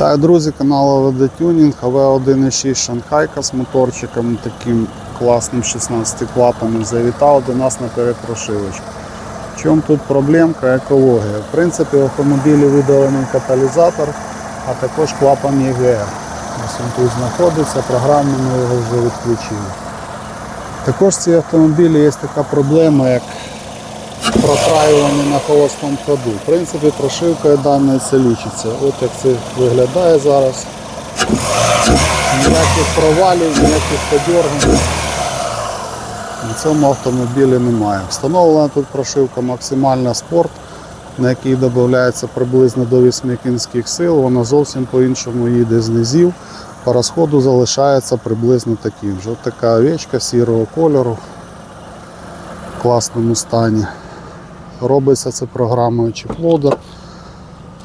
Вітаю, друзі, канал АВД Тюнінг, АВ1.6 Шанхайка з моторчиком, таким класним 16 клапаном завітав до нас на перепрошивочку. В чому тут проблемка? Екологія. В принципі, в автомобілі видалений каталізатор, а також клапан ЄГР. Ось він тут знаходиться, програмно ми його вже відключили. Також в цій автомобілі є така проблема, як протраювання на холостому ходу. В принципі, прошивкою даної це лічиться. От як це виглядає зараз. Ніяких провалів, ніяких подергань на цьому автомобілі немає. Встановлена тут прошивка максимальна спорт, на якій додається приблизно до 8 кінських сил. Вона зовсім по-іншому їде з низів. По розходу залишається приблизно таким же. От така овечка сірого кольору в класному стані. Робиться це програмою Chiploader.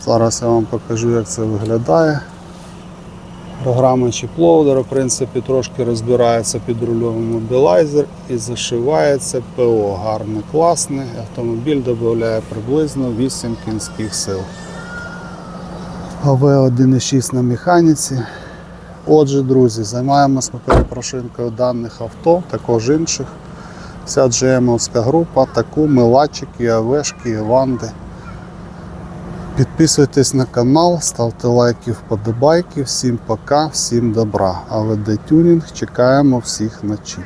Зараз я вам покажу, як це виглядає. Програма Chiploader, в принципі, трошки розбирається під рульовий мобілайзер і зашивається ПО. Гарне, класне. Автомобіль додає приблизно 8 кінських сил. АВ 1.6 на механіці. Отже, друзі, займаємося ми перепрошинкою даних авто, також інших. Вся GM-овська група, таку, милачики, авешки, ванди. Підписуйтесь на канал, ставте лайки, вподобайки. Всім пока, всім добра. АВД Тюнінг. Чекаємо всіх на чіп.